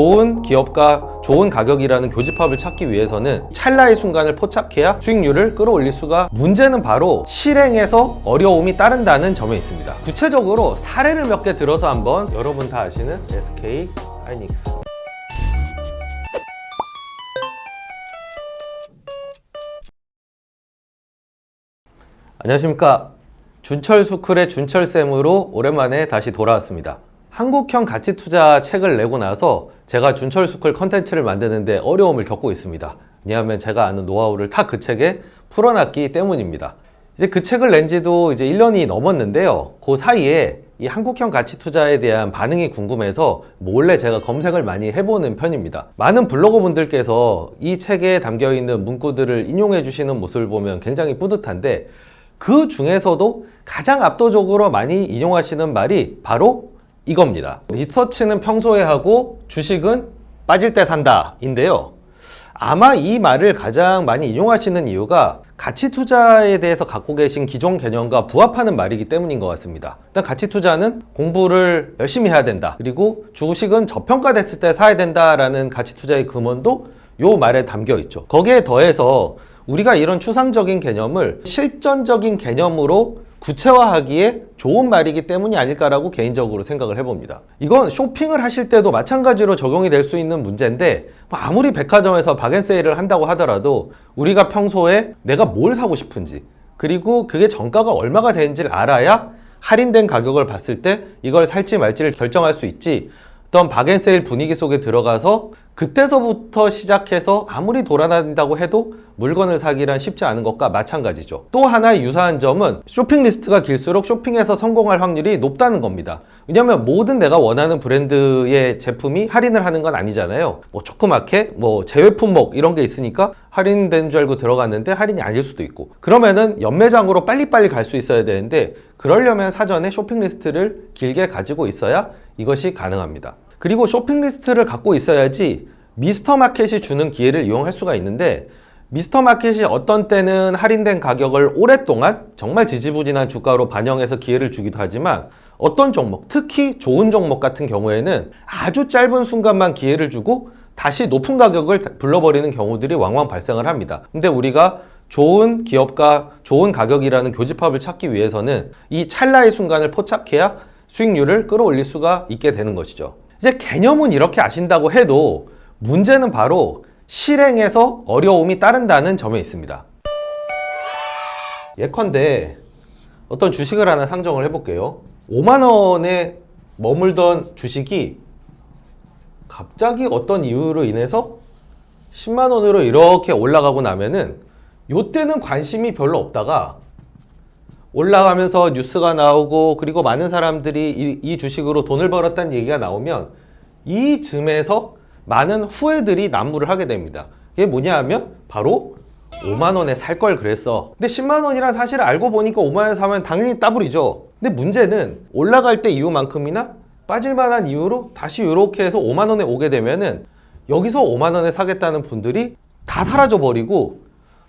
좋은 기업과 좋은 가격이라는 교집합을 찾기 위해서는 찰나의 순간을 포착해야 수익률을 끌어올릴 수가 문제는 바로 실행에서 어려움이 따른다는 점에 있습니다. 구체적으로 사례를 몇 개 들어서 한번 여러분 다 아시는 SK 하이닉스 안녕하십니까. 준철스쿨의 준철쌤으로 오랜만에 다시 돌아왔습니다. 한국형 가치 투자 책을 내고 나서 제가 준철스쿨 컨텐츠를 만드는데 어려움을 겪고 있습니다. 왜냐하면 제가 아는 노하우를 다 그 책에 풀어놨기 때문입니다. 이제 그 책을 낸 지도 이제 1년이 넘었는데요. 그 사이에 이 한국형 가치 투자에 대한 반응이 궁금해서 몰래 제가 검색을 많이 해보는 편입니다. 많은 블로거 분들께서 이 책에 담겨 있는 문구들을 인용해 주시는 모습을 보면 굉장히 뿌듯한데 그 중에서도 가장 압도적으로 많이 인용하시는 말이 바로 이겁니다. 리서치는 평소에 하고 주식은 빠질 때 산다 인데요. 아마 이 말을 가장 많이 인용하시는 이유가 가치 투자에 대해서 갖고 계신 기존 개념과 부합하는 말이기 때문인 것 같습니다. 일단 가치 투자는 공부를 열심히 해야 된다. 그리고 주식은 저평가됐을 때 사야 된다라는 가치 투자의 근원도 요 말에 담겨 있죠. 거기에 더해서 우리가 이런 추상적인 개념을 실전적인 개념으로 구체화하기에 좋은 말이기 때문이 아닐까라고 개인적으로 생각을 해봅니다. 이건 쇼핑을 하실 때도 마찬가지로 적용이 될 수 있는 문제인데 뭐 아무리 백화점에서 박앤세일을 한다고 하더라도 우리가 평소에 내가 뭘 사고 싶은지 그리고 그게 정가가 얼마가 되는지를 알아야 할인된 가격을 봤을 때 이걸 살지 말지를 결정할 수 있지 어떤 박앤세일 분위기 속에 들어가서 그때서부터 시작해서 아무리 돌아다닌다고 해도 물건을 사기란 쉽지 않은 것과 마찬가지죠. 또 하나의 유사한 점은 쇼핑 리스트가 길수록 쇼핑에서 성공할 확률이 높다는 겁니다. 왜냐하면 모든 내가 원하는 브랜드의 제품이 할인을 하는 건 아니잖아요. 뭐 조그맣게 뭐 제외 품목 이런 게 있으니까 할인된 줄 알고 들어갔는데 할인이 아닐 수도 있고 그러면은 연매장으로 빨리빨리 갈 수 있어야 되는데 그러려면 사전에 쇼핑 리스트를 길게 가지고 있어야 이것이 가능합니다. 그리고 쇼핑 리스트를 갖고 있어야지 미스터 마켓이 주는 기회를 이용할 수가 있는데 미스터 마켓이 어떤 때는 할인된 가격을 오랫동안 정말 지지부진한 주가로 반영해서 기회를 주기도 하지만 어떤 종목, 특히 좋은 종목 같은 경우에는 아주 짧은 순간만 기회를 주고 다시 높은 가격을 불러버리는 경우들이 왕왕 발생을 합니다. 근데 우리가 좋은 기업과 좋은 가격이라는 교집합을 찾기 위해서는 이 찰나의 순간을 포착해야 수익률을 끌어올릴 수가 있게 되는 것이죠. 이제 개념은 이렇게 아신다고 해도 문제는 바로 실행에서 어려움이 따른다는 점에 있습니다. 예컨대 어떤 주식을 하나 상정을 해볼게요. 5만 원에 머물던 주식이 갑자기 어떤 이유로 인해서 10만 원으로 이렇게 올라가고 나면은 요때는 관심이 별로 없다가 올라가면서 뉴스가 나오고 그리고 많은 사람들이 이, 이 주식으로 돈을 벌었다는 얘기가 나오면 이 즈음에서 많은 후회들이 난무를 하게 됩니다. 이게 뭐냐 하면 바로 5만 원에 살 걸 그랬어. 근데 10만 원이란 사실을 알고 보니까 5만 원에 사면 당연히 따블이죠. 근데 문제는 올라갈 때 이유만큼이나 빠질 만한 이유로 다시 이렇게 해서 5만 원에 오게 되면은 여기서 5만 원에 사겠다는 분들이 다 사라져 버리고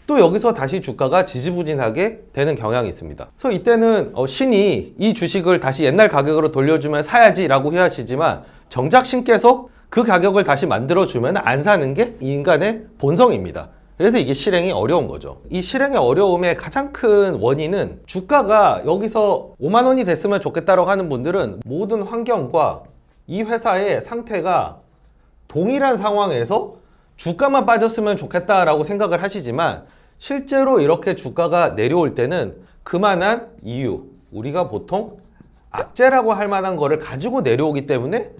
또 여기서 다시 주가가 지지부진하게 되는 경향이 있습니다. 그래서 이때는 어, 신이 이 주식을 다시 옛날 가격으로 돌려주면 사야지라고 해하시지만 정작 신께서 그 가격을 다시 만들어주면 안 사는 게이 인간의 본성입니다. 그래서 이게 실행이 어려운 거죠. 이 실행의 어려움의 가장 큰 원인은 주가가 여기서 5만 원이 됐으면 좋겠다라고 하는 분들은 모든 환경과 이 회사의 상태가 동일한 상황에서 주가만 빠졌으면 좋겠다라고 생각을 하시지만 실제로 이렇게 주가가 내려올 때는 그만한 이유, 우리가 보통 악재라고 할 만한 거를 가지고 내려오기 때문에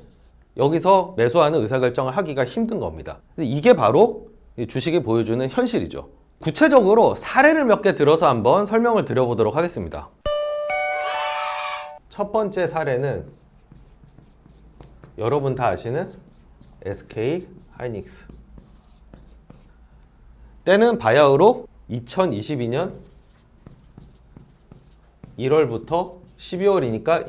여기서 매수하는 의사결정을 하기가 힘든 겁니다. 이게 바로 이 주식이 보여주는 현실이죠. 구체적으로 사례를 몇 개 들어서 한번 설명을 드려보도록 하겠습니다. 첫 번째 사례는 여러분 다 아시는 SK 하이닉스. 때는 바야흐로 2022년 1월부터 12월이니까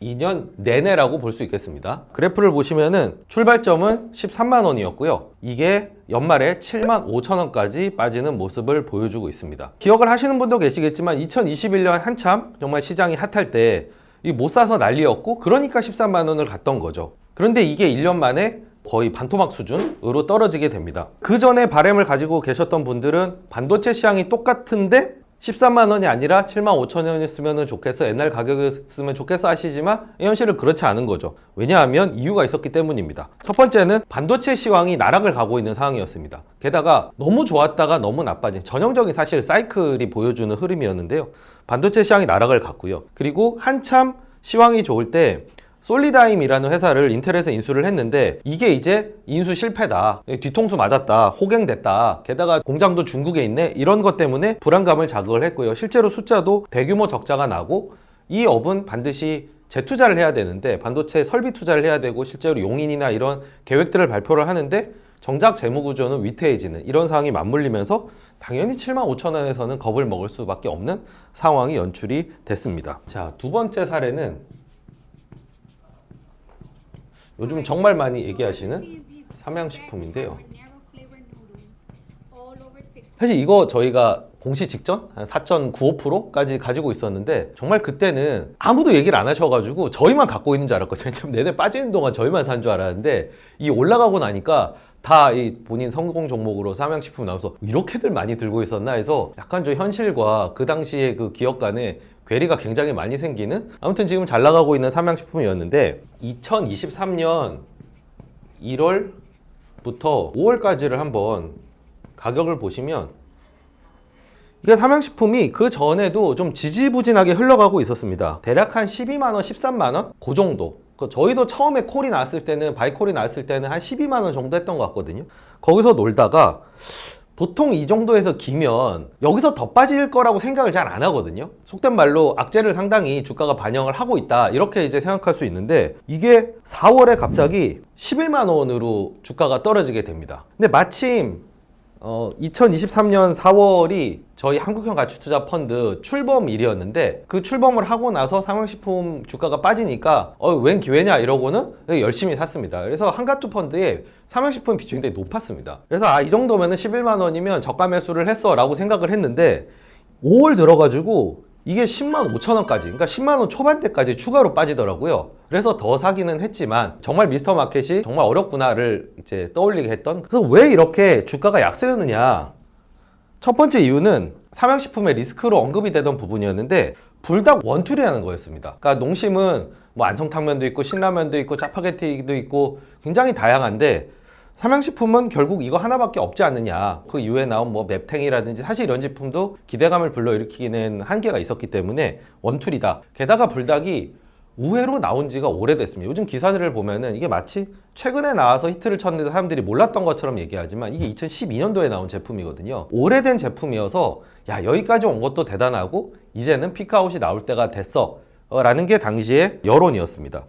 22년 내내라고 볼 수 있겠습니다. 그래프를 보시면은 출발점은 13만 원이었고요. 이게 연말에 7만 5천 원까지 빠지는 모습을 보여주고 있습니다. 기억을 하시는 분도 계시겠지만 2021년 한참 정말 시장이 핫할 때 이 못 사서 난리였고 그러니까 13만 원을 갔던 거죠. 그런데 이게 1년 만에 거의 반토막 수준으로 떨어지게 됩니다. 그 전에 바램을 가지고 계셨던 분들은 반도체 시장이 똑같은데 13만 원이 아니라 7만 5천 원이었으면 좋겠어. 옛날 가격이었으면 좋겠어 하시지만 현실은 그렇지 않은 거죠. 왜냐하면 이유가 있었기 때문입니다. 첫 번째는 반도체 시황이 나락을 가고 있는 상황이었습니다. 게다가 너무 좋았다가 너무 나빠진 전형적인 사실 사이클이 보여주는 흐름이었는데요. 반도체 시황이 나락을 갔고요. 그리고 한참 시황이 좋을 때 솔리다임이라는 회사를 인텔에서 인수를 했는데 이게 이제 인수 실패다. 뒤통수 맞았다. 호갱됐다. 게다가 공장도 중국에 있네. 이런 것 때문에 불안감을 자극을 했고요. 실제로 숫자도 대규모 적자가 나고 이 업은 반드시 재투자를 해야 되는데 반도체 설비 투자를 해야 되고 실제로 용인이나 이런 계획들을 발표를 하는데 정작 재무 구조는 위태해지는 이런 상황이 맞물리면서 당연히 7만 5천 원에서는 겁을 먹을 수밖에 없는 상황이 연출이 됐습니다. 자, 두 번째 사례는 요즘 정말 많이 얘기하시는 삼양식품인데요. 사실 이거 저희가 공시 직전 한 4.95%까지 가지고 있었는데 정말 그때는 아무도 얘기를 안 하셔가지고 저희만 갖고 있는 줄 알았거든요. 좀 내내 빠지는 동안 저희만 산 줄 알았는데 이 올라가고 나니까 다 이 본인 성공 종목으로 삼양식품 나와서 이렇게들 많이 들고 있었나 해서 약간 좀 현실과 그 당시의 그 기업 간의 괴리가 굉장히 많이 생기는 아무튼 지금 잘 나가고 있는 삼양식품이었는데 2023년 1월부터 5월까지를 한번 가격을 보시면 이게 삼양식품이 그 전에도 좀 지지부진하게 흘러가고 있었습니다. 대략 한 12만 원, 13만 원? 그 정도. 그 저희도 처음에 콜이 나왔을 때는 바이콜이 나왔을 때는 한 12만 원 정도 했던 것 같거든요. 거기서 놀다가 보통 이 정도에서 기면 여기서 더 빠질 거라고 생각을 잘 안 하거든요. 속된 말로 악재를 상당히 주가가 반영을 하고 있다. 이렇게 이제 생각할 수 있는데 이게 4월에 갑자기 11만 원으로 주가가 떨어지게 됩니다. 근데 마침 어, 2023년 4월이 저희 한국형 가치투자 펀드 출범일이었는데 그 출범을 하고 나서 삼양식품 주가가 빠지니까 어, 웬 기회냐 이러고는 열심히 샀습니다. 그래서 한가투 펀드에 삼양식품 비중이 되게 높았습니다. 그래서 아, 이 정도면은 11만 원이면 저가 매수를 했어 라고 생각을 했는데 5월 들어가지고 이게 10만 5천 원까지, 그러니까 10만 원 초반대까지 추가로 빠지더라고요. 그래서 더 사기는 했지만 정말 미스터 마켓이 정말 어렵구나를 이제 떠올리게 했던. 그래서 왜 이렇게 주가가 약세였느냐? 첫 번째 이유는 삼양식품의 리스크로 언급이 되던 부분이었는데 불닭 원툴이라는 거였습니다. 그러니까 농심은 뭐 안성탕면도 있고 신라면도 있고 짜파게티도 있고 굉장히 다양한데 삼양식품은 결국 이거 하나밖에 없지 않느냐. 그 이후에 나온 뭐 맵탱이라든지 사실 이런 제품도 기대감을 불러일으키는 한계가 있었기 때문에 원툴이다. 게다가 불닭이 우회로 나온 지가 오래됐습니다. 요즘 기사들을 보면은 이게 마치 최근에 나와서 히트를 쳤는데 사람들이 몰랐던 것처럼 얘기하지만 이게 2012년도에 나온 제품이거든요. 오래된 제품이어서 야, 여기까지 온 것도 대단하고 이제는 피크아웃이 나올 때가 됐어. 어, 라는 게 당시의 여론이었습니다.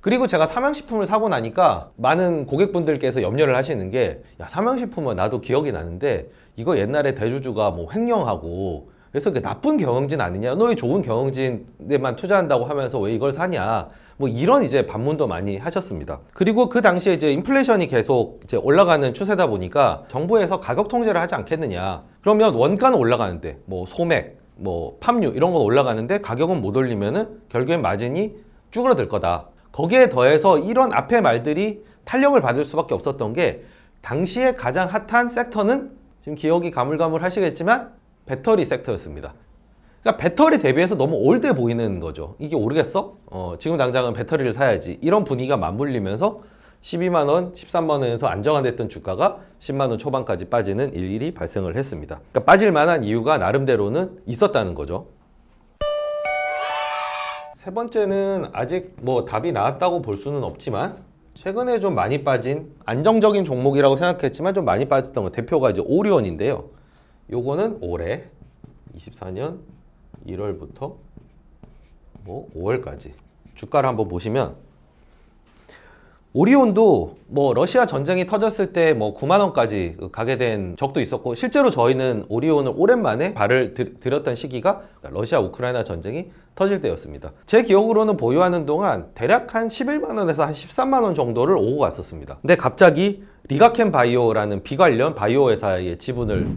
그리고 제가 삼양식품을 사고 나니까 많은 고객분들께서 염려를 하시는 게, 야, 삼양식품은 나도 기억이 나는데, 이거 옛날에 대주주가 뭐 횡령하고, 그래서 그 나쁜 경영진 아니냐? 너왜 좋은 경영진에만 투자한다고 하면서 왜 이걸 사냐? 뭐 이런 이제 반문도 많이 하셨습니다. 그리고 그 당시에 이제 인플레이션이 계속 이제 올라가는 추세다 보니까 정부에서 가격 통제를 하지 않겠느냐? 그러면 원가는 올라가는데 뭐 소맥, 뭐 팜유 이런 건 올라가는데 가격은 못 올리면은 결국엔 마진이 쭈그러들 거다. 거기에 더해서 이런 앞의 말들이 탄력을 받을 수밖에 없었던 게 당시에 가장 핫한 섹터는 지금 기억이 가물가물 하시겠지만 배터리 섹터였습니다. 그러니까 배터리 대비해서 너무 올드해 보이는 거죠. 이게 오르겠어? 어, 지금 당장은 배터리를 사야지. 이런 분위기가 맞물리면서 12만 원, 13만 원에서 안정화됐던 주가가 10만 원 초반까지 빠지는 일일이 발생을 했습니다. 그러니까 빠질 만한 이유가 나름대로는 있었다는 거죠. 세 번째는 아직 뭐 답이 나왔다고 볼 수는 없지만 최근에 좀 많이 빠진 안정적인 종목이라고 생각했지만 좀 많이 빠졌던 거 대표가 이제 오리온인데요. 요거는 올해 24년 1월부터 뭐 5월까지 주가를 한번 보시면 오리온도 뭐 러시아 전쟁이 터졌을 때 뭐 9만 원까지 가게 된 적도 있었고 실제로 저희는 오리온을 오랜만에 발을 들, 들였던 시기가 러시아 우크라이나 전쟁이 터질 때였습니다. 제 기억으로는 보유하는 동안 대략 한 11만 원에서 한 13만 원 정도를 오고 갔었습니다. 근데 갑자기 리가켄 바이오라는 비관련 바이오 회사의 지분을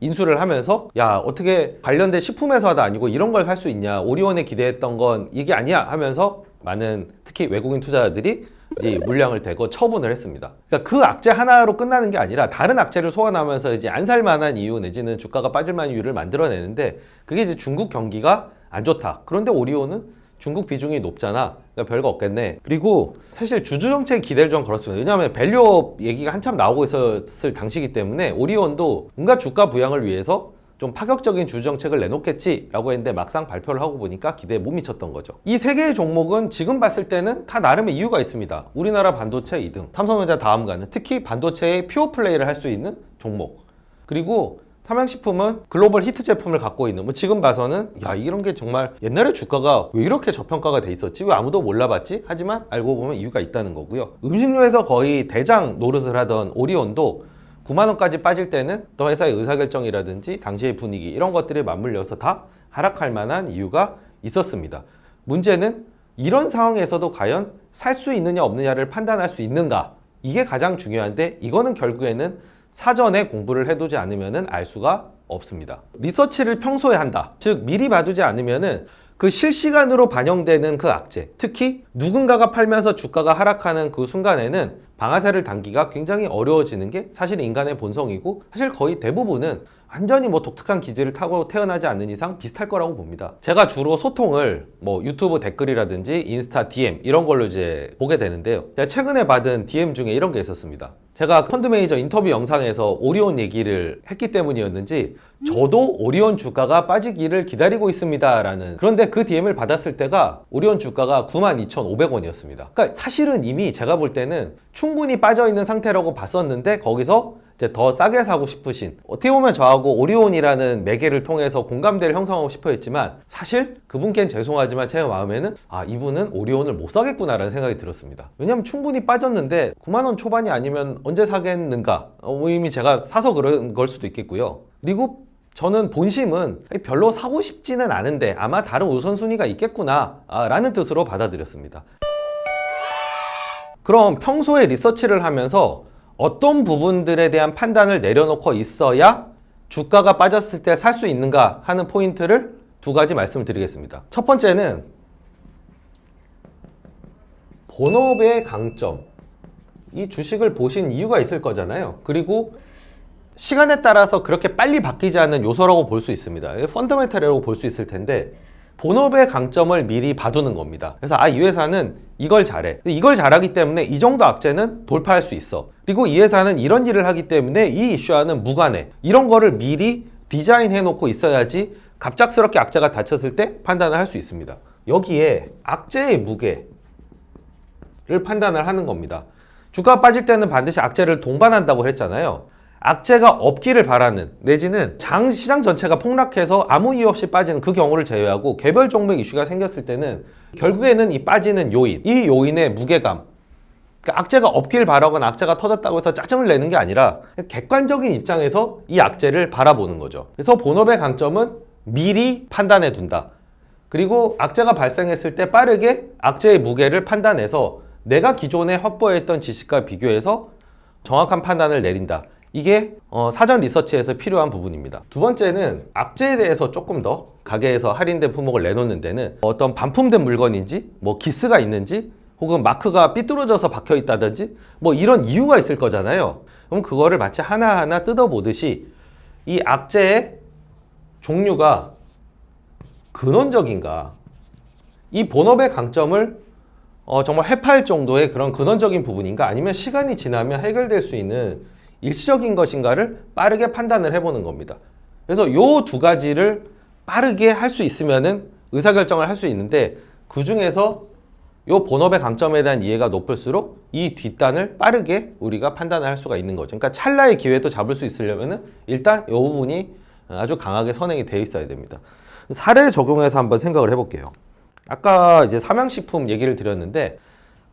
인수를 하면서 야 어떻게 관련된 식품 회사도 아니고 이런 걸 살 수 있냐 오리온에 기대했던 건 이게 아니야 하면서 많은 특히 외국인 투자자들이 이제 물량을 대고 처분을 했습니다. 그러니까 그 악재 하나로 끝나는 게 아니라 다른 악재를 소환하면서 이제 안 살만한 이유 내지는 주가가 빠질 만한 이유를 만들어내는데 그게 이제 중국 경기가 안 좋다. 그런데 오리온은 중국 비중이 높잖아. 그러니까 별거 없겠네. 그리고 사실 주주 정책 기대를 좀 걸었습니다. 왜냐하면 밸류업 얘기가 한참 나오고 있었을 당시이기 때문에 오리온도 뭔가 주가 부양을 위해서 좀 파격적인 주주 정책을 내놓겠지라고 했는데 막상 발표를 하고 보니까 기대에 못 미쳤던 거죠. 이 세 개의 종목은 지금 봤을 때는 다 나름의 이유가 있습니다. 우리나라 반도체 2등, 삼성전자 다음 가는 특히 반도체의 퓨어 플레이를 할 수 있는 종목. 그리고 삼양식품은 글로벌 히트 제품을 갖고 있는 뭐 지금 봐서는 야 이런 게 정말 옛날에 주가가 왜 이렇게 저평가가 돼 있었지 왜 아무도 몰라봤지 하지만 알고 보면 이유가 있다는 거고요 음식료에서 거의 대장 노릇을 하던 오리온도 9만 원까지 빠질 때는 또 회사의 의사결정이라든지 당시의 분위기 이런 것들이 맞물려서 다 하락할 만한 이유가 있었습니다 문제는 이런 상황에서도 과연 살 수 있느냐 없느냐를 판단할 수 있는가 이게 가장 중요한데 이거는 결국에는 사전에 공부를 해두지 않으면 알 수가 없습니다. 리서치를 평소에 한다. 즉 미리 봐두지 않으면은 그 실시간으로 반영되는 그 악재, 특히 누군가가 팔면서 주가가 하락하는 그 순간에는 방아쇠를 당기가 굉장히 어려워지는 게 사실 인간의 본성이고 사실 거의 대부분은 완전히 뭐 독특한 기질을 타고 태어나지 않는 이상 비슷할 거라고 봅니다. 제가 주로 소통을 뭐 유튜브 댓글이라든지 인스타 DM 이런 걸로 이제 보게 되는데요. 제가 최근에 받은 DM 중에 이런 게 있었습니다. 제가 펀드 매니저 인터뷰 영상에서 오리온 얘기를 했기 때문이었는지 저도 오리온 주가가 빠지기를 기다리고 있습니다라는 그런데 그 DM을 받았을 때가 오리온 주가가 92,500원이었습니다. 그러니까 사실은 이미 제가 볼 때는 충분히 빠져 있는 상태라고 봤었는데 거기서 이제 더 싸게 사고 싶으신 어떻게 보면 저하고 오리온이라는 매개를 통해서 공감대를 형성하고 싶어 했지만 사실 그분께는 죄송하지만 제 마음에는 아 이분은 오리온을 못 사겠구나라는 생각이 들었습니다. 왜냐면 충분히 빠졌는데 9만원 초반이 아니면 언제 사겠는가 어, 이미 제가 사서 그런 걸 수도 있겠고요. 그리고 저는 본심은 별로 사고 싶지는 않은데 아마 다른 우선순위가 있겠구나 아, 라는 뜻으로 받아들였습니다. 그럼 평소에 리서치를 하면서 어떤 부분들에 대한 판단을 내려놓고 있어야 주가가 빠졌을 때 살 수 있는가 하는 포인트를 두 가지 말씀을 드리겠습니다. 첫 번째는 본업의 강점. 이 주식을 보신 이유가 있을 거잖아요. 그리고 시간에 따라서 그렇게 빨리 바뀌지 않는 요소라고 볼 수 있습니다. 펀더멘탈이라고 볼 수 있을 텐데 본업의 강점을 미리 봐두는 겁니다. 그래서 아, 이 회사는 이걸 잘해. 이걸 잘하기 때문에 이 정도 악재는 돌파할 수 있어. 그리고 이 회사는 이런 일을 하기 때문에 이 이슈와는 무관해. 이런 거를 미리 디자인해 놓고 있어야지 갑작스럽게 악재가 닥쳤을 때 판단을 할 수 있습니다. 여기에 악재의 무게를 판단을 하는 겁니다. 주가가 빠질 때는 반드시 악재를 동반한다고 했잖아요. 악재가 없기를 바라는 내지는 장 시장 전체가 폭락해서 아무 이유 없이 빠지는 그 경우를 제외하고 개별 종목 이슈가 생겼을 때는 결국에는 이 빠지는 요인, 이 요인의 무게감, 그러니까 악재가 없길 바라거나 악재가 터졌다고 해서 짜증을 내는 게 아니라 객관적인 입장에서 이 악재를 바라보는 거죠. 그래서 본업의 강점은 미리 판단해 둔다. 그리고 악재가 발생했을 때 빠르게 악재의 무게를 판단해서 내가 기존에 확보했던 지식과 비교해서 정확한 판단을 내린다. 이게 어, 사전 리서치에서 필요한 부분입니다. 두 번째는 악재에 대해서 조금 더 가게에서 할인된 품목을 내놓는 데는 어떤 반품된 물건인지 뭐 기스가 있는지 혹은 마크가 삐뚤어져서 박혀 있다든지 뭐 이런 이유가 있을 거잖아요. 그럼 그거를 마치 하나하나 뜯어보듯이 이 악재의 종류가 근원적인가 이 본업의 강점을 어, 정말 회파할 정도의 그런 근원적인 부분인가 아니면 시간이 지나면 해결될 수 있는 일시적인 것인가를 빠르게 판단을 해보는 겁니다. 그래서 요 두 가지를 빠르게 할 수 있으면은 의사결정을 할 수 있는데 그 중에서 요 본업의 강점에 대한 이해가 높을수록 이 뒷단을 빠르게 우리가 판단을 할 수가 있는 거죠. 그러니까 찰나의 기회도 잡을 수 있으려면은 일단 이 부분이 아주 강하게 선행이 되어 있어야 됩니다. 사례 적용해서 한번 생각을 해볼게요. 아까 이제 삼양식품 얘기를 드렸는데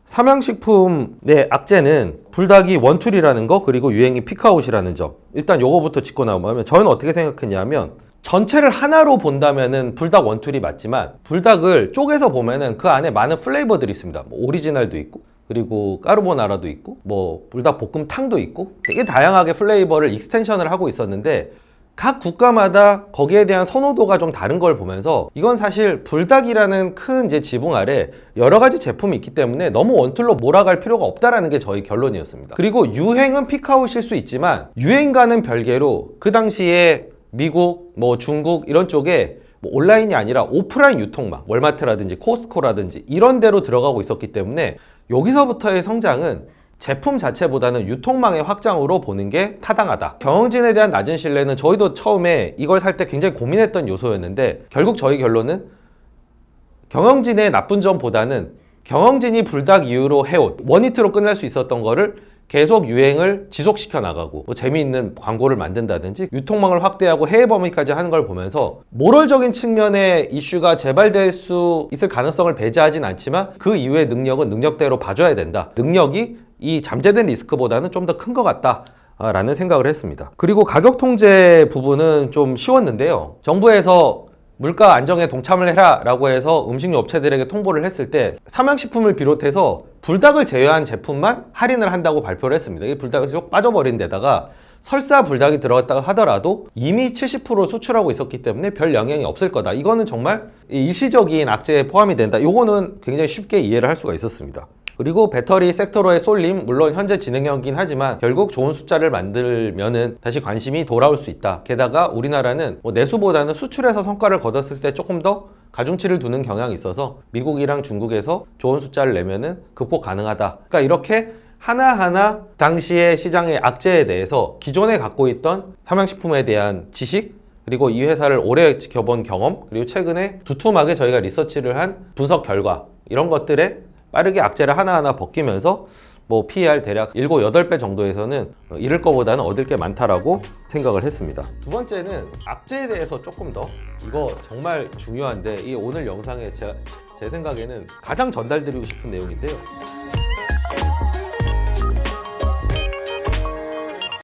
삼양식품의 악재는 불닭이 원툴이라는 거 그리고 유행이 피크아웃이라는 점. 일단 요거부터 짚고 나오면 저는 어떻게 생각했냐면 전체를 하나로 본다면은 불닭 원툴이 맞지만 불닭을 쪼개서 보면은 그 안에 많은 플레이버들이 있습니다. 뭐 오리지널도 있고 그리고 까르보나라도 있고 뭐 불닭 볶음탕도 있고. 되게 다양하게 플레이버를 익스텐션을 하고 있었는데 각 국가마다 거기에 대한 선호도가 좀 다른 걸 보면서 이건 사실 불닭이라는 큰 이제 지붕 아래 여러 가지 제품이 있기 때문에 너무 원툴로 몰아갈 필요가 없다라는 게 저희 결론이었습니다. 그리고 유행은 피크아웃일 수 있지만 유행과는 별개로 그 당시에 미국, 뭐 중국 이런 쪽에 뭐 온라인이 아니라 오프라인 유통망, 월마트라든지 코스트코라든지 이런 데로 들어가고 있었기 때문에 여기서부터의 성장은 제품 자체보다는 유통망의 확장으로 보는 게 타당하다. 경영진에 대한 낮은 신뢰는 저희도 처음에 이걸 살 때 굉장히 고민했던 요소였는데 결국 저희 결론은 경영진의 나쁜 점보다는 경영진이 불닭 이후로 해온 원히트로 끝날 수 있었던 거를 계속 유행을 지속시켜 나가고 뭐 재미있는 광고를 만든다든지 유통망을 확대하고 해외 범위까지 하는 걸 보면서 모럴적인 측면의 이슈가 재발될 수 있을 가능성을 배제하진 않지만 그 이후의 능력은 능력대로 봐줘야 된다. 능력이 이 잠재된 리스크보다는 좀 더 큰 것 같다. 라는 생각을 했습니다. 그리고 가격 통제 부분은 좀 쉬웠는데요. 정부에서 물가 안정에 동참을 해라 라고 해서 음식료 업체들에게 통보를 했을 때 삼양식품을 비롯해서 불닭을 제외한 제품만 할인을 한다고 발표를 했습니다. 이 불닭이 쭉 빠져버린 데다가 설사 불닭이 들어갔다고 하더라도 이미 70% 수출하고 있었기 때문에 별 영향이 없을 거다. 이거는 정말 일시적인 악재에 포함이 된다. 이거는 굉장히 쉽게 이해를 할 수가 있었습니다. 그리고 배터리 섹터로의 쏠림 물론 현재 진행형이긴 하지만 결국 좋은 숫자를 만들면은 다시 관심이 돌아올 수 있다. 게다가 우리나라는 뭐 내수보다는 수출에서 성과를 거뒀을 때 조금 더 가중치를 두는 경향이 있어서 미국이랑 중국에서 좋은 숫자를 내면은 극복 가능하다. 그러니까 이렇게 하나하나 당시의 시장의 악재에 대해서 기존에 갖고 있던 삼양식품에 대한 지식 그리고 이 회사를 오래 지켜본 경험 그리고 최근에 두툼하게 저희가 리서치를 한 분석 결과 이런 것들에 빠르게 악재를 하나하나 벗기면서 뭐 PER 대략 7, 8배 정도에서는 잃을 거보다는 얻을 게 많다라고 생각을 했습니다. 두 번째는 악재에 대해서 조금 더 이거 정말 중요한데 이 오늘 영상에 제, 제 생각에는 가장 전달드리고 싶은 내용인데요.